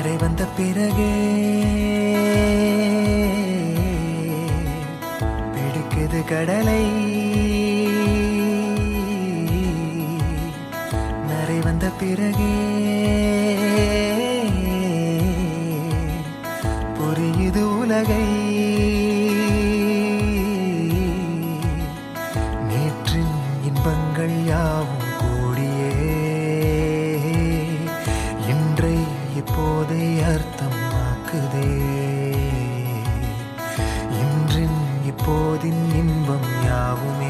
கரை வந்த பிறகே பிடிக்குது கடலை. நரை வந்த பிறகே புரியுது உலகை. இப்போதின் இன்பம் யாவுமே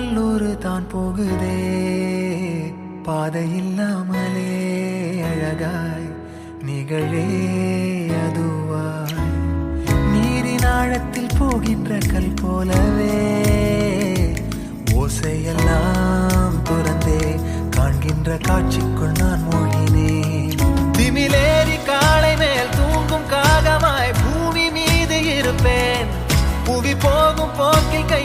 காற்றோடு தான் போகுதே. பாதை இல்லாமலே அழகாய் நிகழே அதுவாய். நீரின் ஆழத்தில் போகின்ற கல் போலவே ஓசையெல்லாம் துறந்தே காண்கின்ற காட்சிக்குள் நான் மூழ்கினேன். திமிலேறி காலை மேல் தூங்கும் காகமாய் பூமி மீது இருப்பேன். புவி போகும் போக்கில் கை